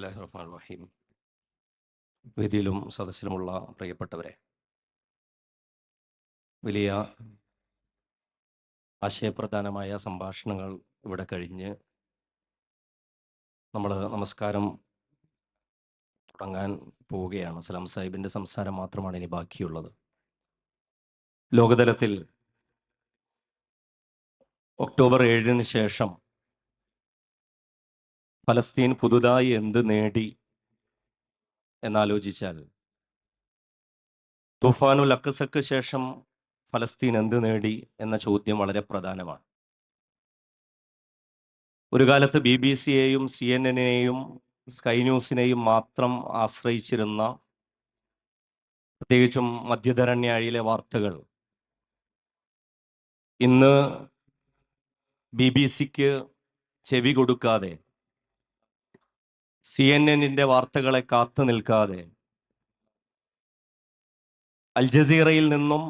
ബിസ്മില്ലാഹി റഹ്മാൻ റഹീം. വേദിയിലും സദസ്സിലുമുള്ള പ്രിയപ്പെട്ടവരെ വലിയ ആശയപ്രധാനമായ സംഭാഷണങ്ങൾ ഇവിടെ കഴിഞ്ഞ് നമ്മൾ നമസ്കാരം തുടങ്ങാൻ പോവുകയാണ്. സലാം സാഹിബിന്റെ സംസാരം മാത്രമാണ് ഇനി ബാക്കിയുള്ളത്. ലോകതലത്തിൽ ഒക്ടോബർ ഏഴിന് ശേഷം ഫലസ്തീൻ പുതുതായി എന്ത് നേടി എന്നാലോചിച്ചാൽ തുഫാനുൽ അക്കസക്ക് ശേഷം ഫലസ്തീൻ എന്ത് നേടി എന്ന ചോദ്യം വളരെ പ്രധാനമാണ്. ഒരു കാലത്ത് ബി ബി സിയെയും സി എൻ എന്നിനെയും സ്കൈ ന്യൂസിനെയും മാത്രം ആശ്രയിച്ചിരുന്ന പ്രത്യേകിച്ചും മധ്യധരണ്യാഴിയിലെ വാർത്തകൾ ഇന്ന് ബി ബി സിക്ക് ചെവി കൊടുക്കാതെ സി എൻ എന്നിന്റെ വാർത്തകളെ കാത്തു നിൽക്കാതെ അൽ ജസീറയിൽ നിന്നും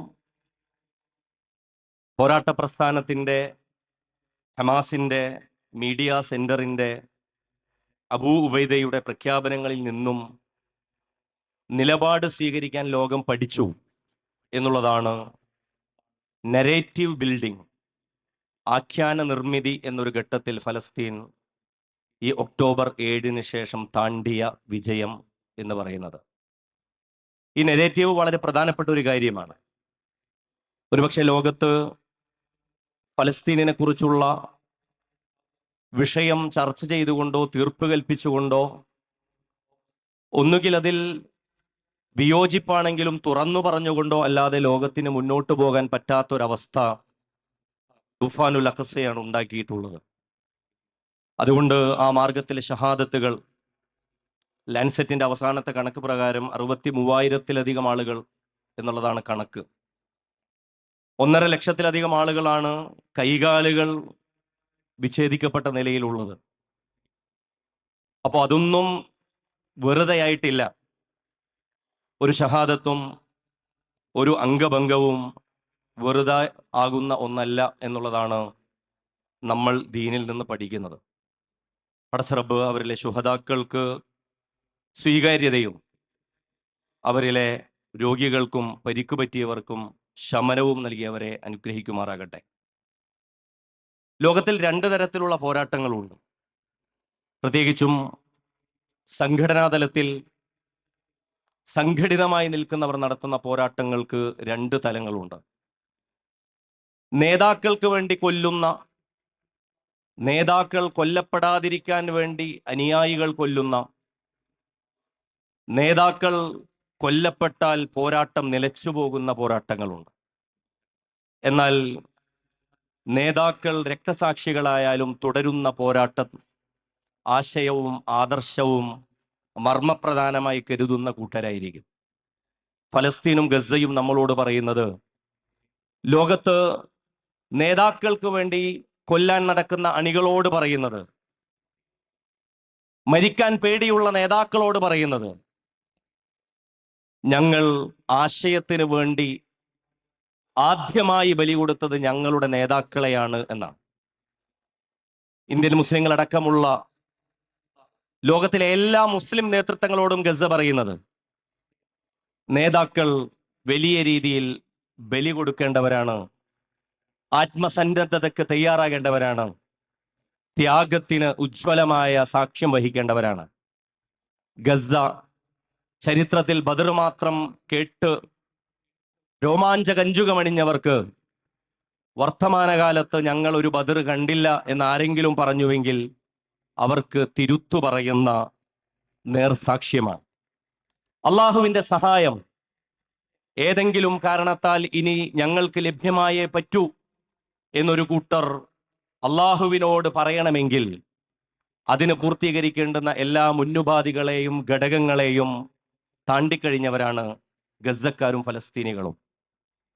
പോരാട്ട പ്രസ്ഥാനത്തിന്റെ ഹമാസിന്റെ മീഡിയ സെന്ററിന്റെ അബൂ ഉബൈദയുടെ പ്രഖ്യാപനങ്ങളിൽ നിന്നും നിലപാട് സ്വീകരിക്കാൻ ലോകം പഠിച്ചു എന്നുള്ളതാണ് നരേറ്റീവ് ബിൽഡിംഗ് ആഖ്യാന നിർമ്മിതി എന്നൊരു ഘട്ടത്തിൽ ഫലസ്തീൻ ഈ ഒക്ടോബർ ഏഴിന് ശേഷം താണ്ടിയ വിജയം എന്ന് പറയുന്നത്. ഈ നെഗറ്റീവ് വളരെ പ്രധാനപ്പെട്ട ഒരു കാര്യമാണ്. ഒരുപക്ഷെ ലോകത്ത് ഫലസ്തീനിനെ കുറിച്ചുള്ള വിഷയം ചർച്ച ചെയ്തുകൊണ്ടോ തീർപ്പ് കൽപ്പിച്ചുകൊണ്ടോ ഒന്നുകിൽ അതിൽ വിയോജിപ്പാണെങ്കിലും തുറന്നു പറഞ്ഞുകൊണ്ടോ അല്ലാതെ ലോകത്തിന് മുന്നോട്ട് പോകാൻ പറ്റാത്തൊരവസ്ഥ തുഫാനുൽ അഖസയാണ് ഉണ്ടാക്കിയിട്ടുള്ളത്. അതുകൊണ്ട് ആ മാർഗത്തിലെ ഷഹാദത്തുകൾ ലാൻസെറ്റിന്റെ അവസാനത്തെ കണക്ക് പ്രകാരം അറുപത്തി മൂവായിരത്തിലധികം ആളുകൾ എന്നുള്ളതാണ് കണക്ക്. ഒന്നര ലക്ഷത്തിലധികം ആളുകളാണ് കൈകാലുകൾ വിച്ഛേദിക്കപ്പെട്ട നിലയിലുള്ളത്. അപ്പോൾ അതൊന്നും വെറുതെ ആയിട്ടില്ല ഒരു ഷഹാദത്തും ഒരു അംഗഭംഗവും വെറുതെ ആകുന്ന ഒന്നല്ല എന്നുള്ളതാണ് നമ്മൾ ദീനിൽ നിന്ന് പഠിക്കുന്നത്. പടച്ചറബ് അവരിലെ ശുഹതാക്കൾക്ക് സ്വീകാര്യതയും അവരിലെ രോഗികൾക്കും പരിക്ക് പറ്റിയവർക്കും ശമനവും നൽകിയവരെ അനുഗ്രഹിക്കുമാറാകട്ടെ. ലോകത്തിൽ രണ്ട് തരത്തിലുള്ള പോരാട്ടങ്ങളുണ്ട്. പ്രത്യേകിച്ചും സംഘടനാതലത്തിൽ സംഘടിതമായി നിൽക്കുന്നവർ നടത്തുന്ന പോരാട്ടങ്ങൾക്ക് രണ്ട് തലങ്ങളുണ്ട്. നേതാക്കൾക്ക് വേണ്ടി കൊല്ലുന്ന നേതാക്കൾ കൊല്ലപ്പെടാതിരിക്കാൻ വേണ്ടി അനുയായികൾ കൊല്ലുന്ന നേതാക്കൾ കൊല്ലപ്പെട്ടാൽ പോരാട്ടം നിലച്ചു പോകുന്ന പോരാട്ടങ്ങളുണ്ട്. എന്നാൽ നേതാക്കൾ രക്തസാക്ഷികളായാലും തുടരുന്ന പോരാട്ടം ആശയവും ആദർശവും മർമ്മപ്രധാനമായി കരുതുന്ന കൂട്ടരായിരിക്കും. ഫലസ്തീനും ഗസയും നമ്മളോട് പറയുന്നത് ലോകത്ത് നേതാക്കൾക്ക് വേണ്ടി കൊല്ലാൻ നടക്കുന്ന അണികളോട് പറയുന്നത്. മരിക്കാൻ പേടിയുള്ള നേതാക്കളോട് പറയുന്നത്. ഞങ്ങൾ ആശയത്തിന് വേണ്ടി ആദ്യമായി ബലി കൊടുത്തത് ഞങ്ങളുടെ നേതാക്കളെയാണ് എന്നാണ്. ഇന്ത്യൻ മുസ്ലിങ്ങളടക്കമുള്ള ലോകത്തിലെ എല്ലാ മുസ്ലിം നേതൃത്വങ്ങളോടും ഗസ പറയുന്നത്. നേതാക്കൾ വലിയ രീതിയിൽ ബലി കൊടുക്കേണ്ടവരാണ് ആത്മസന്നദ്ധതയ്ക്ക് തയ്യാറാകേണ്ടവരാണ്. ത്യാഗത്തിന് ഉജ്ജ്വലമായ സാക്ഷ്യം വഹിക്കേണ്ടവരാണ്. ഗസ ചരിത്രത്തിൽ ബദർ മാത്രം കേട്ട് രോമാഞ്ച രോമാഞ്ചകഞ്ചുകമണിഞ്ഞവർക്ക് വർത്തമാനകാലത്ത് ഞങ്ങൾ ഒരു ബദർ കണ്ടില്ല എന്ന് ആരെങ്കിലും പറഞ്ഞുവെങ്കിൽ അവർക്ക് തിരുത്തു പറയുന്ന നേർസാക്ഷ്യമാണ്. അള്ളാഹുവിന്റെ സഹായം ഏതെങ്കിലും കാരണത്താൽ ഇനി ഞങ്ങൾക്ക് ലഭ്യമായേ പറ്റൂ. എന്നൊരു കൂട്ടർ അള്ളാഹുവിനോട് പറയണമെങ്കിൽ അതിന് പൂർത്തീകരിക്കേണ്ടുന്ന എല്ലാ മുന്നുപാധികളെയും ഘടകങ്ങളെയും താണ്ടിക്കഴിഞ്ഞവരാണ് ഗസക്കാരും ഫലസ്തീനികളും.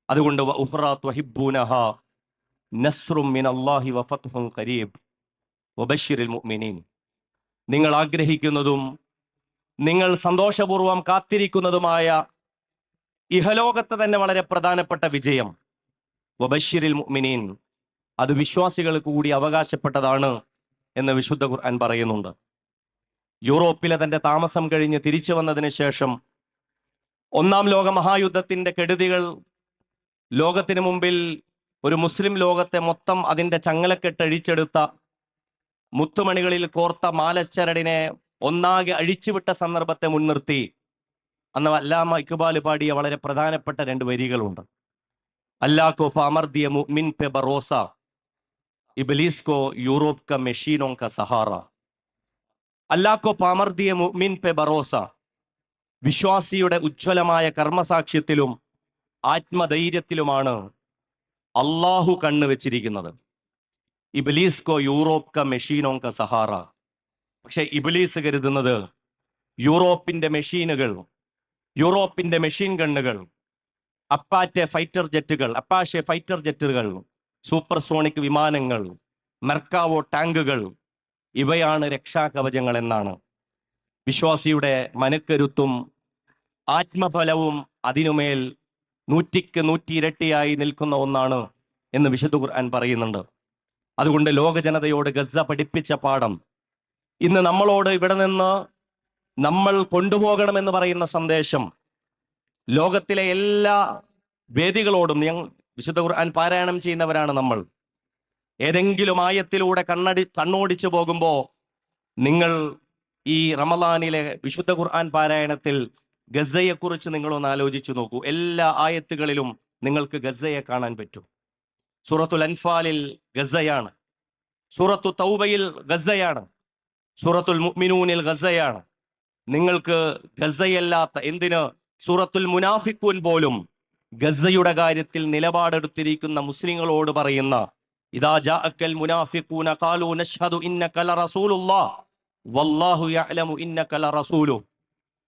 അതുകൊണ്ട് നിങ്ങൾ ആഗ്രഹിക്കുന്നതും നിങ്ങൾ സന്തോഷപൂർവം കാത്തിരിക്കുന്നതുമായ ഇഹലോകത്ത് തന്നെ വളരെ പ്രധാനപ്പെട്ട വിജയം വബഷിറിൽ മുഅ്മിനീൻ അത് വിശ്വാസികൾക്ക് കൂടി അവകാശപ്പെട്ടതാണ് എന്ന് വിശുദ്ധ ഖുർആൻ പറയുന്നുണ്ട്. യൂറോപ്പിലെ തന്റെ താമസം കഴിഞ്ഞ് തിരിച്ചു വന്നതിന് ശേഷം ഒന്നാം ലോക മഹായുദ്ധത്തിന്റെ കെടുതികൾ ലോകത്തിന് മുമ്പിൽ ഒരു മുസ്ലിം ലോകത്തെ മൊത്തം അതിന്റെ ചങ്ങലക്കെട്ട് അഴിച്ചെടുത്ത മുത്തുമണികളിൽ കോർത്ത മാലച്ചരടിനെ ഒന്നാകെ അഴിച്ചുവിട്ട സന്ദർഭത്തെ മുൻനിർത്തി അന്ന് അല്ലാമ ഇക്ബാൽ പാടിയ വളരെ പ്രധാനപ്പെട്ട രണ്ട് വരികളുണ്ട്. അല്ലാക്കോ പാമർദിയ മുഅ്മിൻ കോ യൂറോപ്പ് ക മെഷീനോ ക സഹാറ. അല്ലാക്കോ പാമർദിയ മുഅ്മിൻ പെ ബറോസ. വിശ്വാസിയുടെ ഉജ്ജ്വലമായ കർമ്മസാക്ഷ്യത്തിലും ആത്മധൈര്യത്തിലുമാണ് അള്ളാഹു കണ്ണു വെച്ചിരിക്കുന്നത്. ഇബലീസ്കോ യൂറോപ്പ് ക മെഷീനോ ക സഹാറ. പക്ഷെ ഇബിലീസ് കരുതുന്നത് യൂറോപ്പിന്റെ മെഷീനുകൾ യൂറോപ്പിന്റെ മെഷീൻ ഗണ്ണുകൾ അപ്പാറ്റെ ഫൈറ്റർ ജെറ്റുകൾ അപ്പാഷെ ഫൈറ്റർ ജെറ്റുകൾ സൂപ്പർസോണിക് വിമാനങ്ങൾ മെർക്കാവോ ടാങ്കുകൾ ഇവയാണ് രക്ഷാകവചങ്ങൾ എന്നാണ് വിശ്വാസിയുടെ മനക്കരുത്തും ആത്മഫലവും അതിനുമേൽ നൂറ്റിക്ക് നൂറ്റി ഇരട്ടിയായി നിൽക്കുന്ന ഒന്നാണ് എന്ന് വിശുദ്ധ ഖുർആൻ പറയുന്നുണ്ട്. അതുകൊണ്ട് ലോക ജനതയോട് ഗസ പഠിപ്പിച്ച പാഠം ഇന്ന് നമ്മളോട് ഇവിടെ നിന്ന് നമ്മൾ കൊണ്ടുപോകണമെന്ന് പറയുന്ന സന്ദേശം ലോകത്തിലെ എല്ലാ വേദികളോടും വിശുദ്ധ ഖുർആൻ പാരായണം ചെയ്യുന്നവരാണ് നമ്മൾ. ഏതെങ്കിലും ആയത്തിലൂടെ കണ്ണടി കണ്ണോടിച്ചു പോകുമ്പോൾ നിങ്ങൾ ഈ റമലാനിലെ വിശുദ്ധ ഖുർആൻ പാരായണത്തിൽ ഗസയെക്കുറിച്ച് നിങ്ങളൊന്ന് ആലോചിച്ചു നോക്കൂ. എല്ലാ ആയത്തുകളിലും നിങ്ങൾക്ക് ഗസയെ കാണാൻ പറ്റും. സൂറത്തുൽ അൻഫാലിൽ ഗസയാണ്. സൂറത്തു തൗബയിൽ ഗസയാണ്. സൂറത്തുൽ മുഅ്മിനൂനിൽ ഗസയാണ്. നിങ്ങൾക്ക് ഗസയല്ലാത്ത എന്തിന്? സൂറത്തുൽ മുനാഫിക്കൂൻ പോലും ഗസയുടെ കാര്യത്തിൽ നിലപാടെടുത്തിരിക്കുന്ന മുസ്ലിങ്ങളോട് പറയുന്ന നശ്ഹദു ഇന്നക വല്ലാഹു ഇന്നക ലറസൂലു.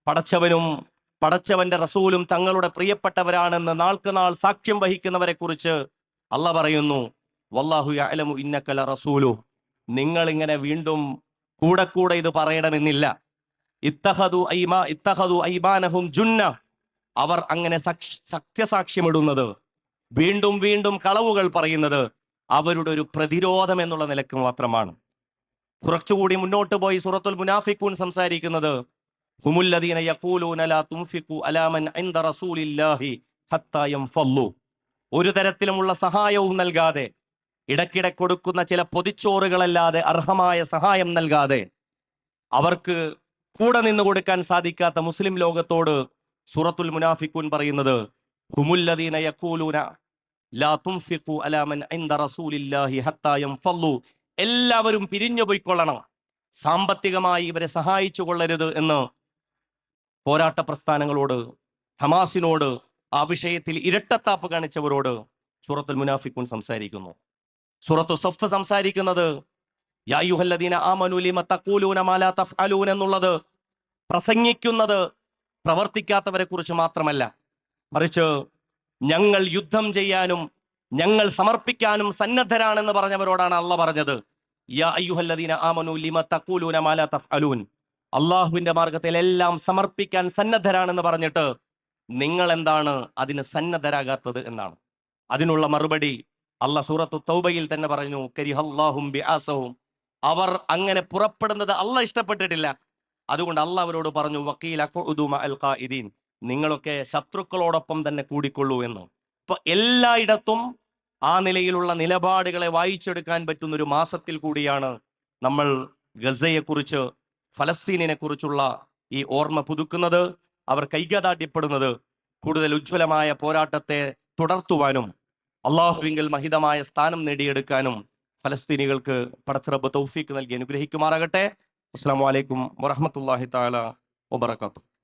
പടച്ചവനും പടച്ചവന്റെ റസൂലും തങ്ങളുടെ പ്രിയപ്പെട്ടവരാണെന്ന് നാൾക്ക് നാൾ സാക്ഷ്യം വഹിക്കുന്നവരെ കുറിച്ച് അല്ല പറയുന്നു വല്ലാഹു യഅലമു ഇന്നക ലറസൂലു. നിങ്ങൾ ഇങ്ങനെ വീണ്ടും കൂടെ കൂടെ ഇത് പറയണമെന്നില്ല. ഇത്തഹദു ഐമാ ഇത്തഹദു ഐമാനഹും ജുന്ന അവർ അങ്ങനെ സാക്ഷ്- സത്യസാക്ഷ്യമിടുന്നത് വീണ്ടും വീണ്ടും കളവുകൾ പറയുന്നത് അവരുടെ ഒരു പ്രതിരോധം എന്നുള്ള നിലയ്ക്ക് മാത്രമാണ്. കുറച്ചുകൂടി മുന്നോട്ട് പോയി സൂറത്തുൽ മുനാഫിക്കൂൻ സംസാരിക്കുന്നത് ഹുമുല്ലദീന യഖൂലൂന ഇൻദ റസൂലില്ലാഹി ഹത്താ ഒരു തരത്തിലുമുള്ള സഹായവും നൽകാതെ ഇടയ്ക്കിടെ കൊടുക്കുന്ന ചില പൊതിച്ചോറുകളല്ലാതെ അർഹമായ സഹായം നൽകാതെ അവർക്ക് കൂടെ നിന്ന് കൊടുക്കാൻ സാധിക്കാത്ത മുസ്ലിം ലോകത്തോട് സൂറത്തുൽ മുനാഫിക്കൂൻ പറയുന്നത് ഹുമുല്ലദീന യഖൂലൂന മൻ ഇൻദ റസൂലില്ലാഹി ഹത്താ എല്ലാവരും പിരിഞ്ഞു പോയിക്കൊള്ളണം. സാമ്പത്തികമായി ഇവരെ സഹായിച്ചു കൊള്ളരുത് എന്ന് പോരാട്ട പ്രസ്ഥാനങ്ങളോട് ഹമാസിനോട് ആ വിഷയത്തിൽ ഇരട്ടത്താപ്പ് കാണിച്ചവരോട് സൂറത്തുൽ മുനാഫിക്കൂൻ സംസാരിക്കുന്നു. സൂറത്തു സഫ് സംസാരിക്കുന്നത് യാ അയ്യുഹല്ലദീന തക്കൂലൂന ലിമ തഖൂലൂന മാ ലാ തഫ്അലൂൻ എന്നുള്ളത് പ്രസംഗിക്കുന്നത് പ്രവർത്തിക്കാത്തവരെ കുറിച്ച് മാത്രമല്ല. മറിച്ച് ഞങ്ങൾ യുദ്ധം ചെയ്യാനും ഞങ്ങൾ സമർപ്പിക്കാനും സന്നദ്ധരാണെന്ന് പറഞ്ഞവരോടാണ് അല്ല പറഞ്ഞത്. അള്ളാഹുവിന്റെ മാർഗത്തിൽ എല്ലാം സമർപ്പിക്കാൻ സന്നദ്ധരാണെന്ന് പറഞ്ഞിട്ട് നിങ്ങൾ എന്താണ് അതിന് സന്നദ്ധരാകാത്തത് എന്നാണ്. അതിനുള്ള മറുപടി അല്ല സൂറത്തു തൗബയിൽ തന്നെ പറഞ്ഞു കരിഹല്ലാഹും അവർ അങ്ങനെ പുറപ്പെടുന്നത് അല്ല ഇഷ്ടപ്പെട്ടിട്ടില്ല. അതുകൊണ്ട് അല്ല അവരോട് പറഞ്ഞു വക്കീൽ അൽ ഖാഇദീൻ. നിങ്ങളൊക്കെ ശത്രുക്കളോടൊപ്പം തന്നെ കൂടിക്കൊള്ളൂ എന്ന്. ഇപ്പൊ എല്ലായിടത്തും ആ നിലയിലുള്ള നിലപാടുകളെ വായിച്ചെടുക്കാൻ പറ്റുന്ന ഒരു മാസത്തിൽ കൂടിയാണ് നമ്മൾ ഗസയെ കുറിച്ച് ഫലസ്തീനിനെ കുറിച്ചുള്ള ഈ ഓർമ്മ പുതുക്കുന്നത് അവർ കൈകതാട്ടിപ്പെടുന്നത് കൂടുതൽ ഉജ്ജ്വലമായ പോരാട്ടത്തെ തുടർത്തുവാനും അള്ളാഹുവിങ്കിൽ മഹിതമായ സ്ഥാനം നേടിയെടുക്കാനും ഫലസ്തീനികൾക്ക് പടച്ചിറബ് തൗഫീക്ക് നൽകി അനുഗ്രഹിക്കുമാറാകട്ടെ. السلام عليكم ورحمه الله تعالى وبركاته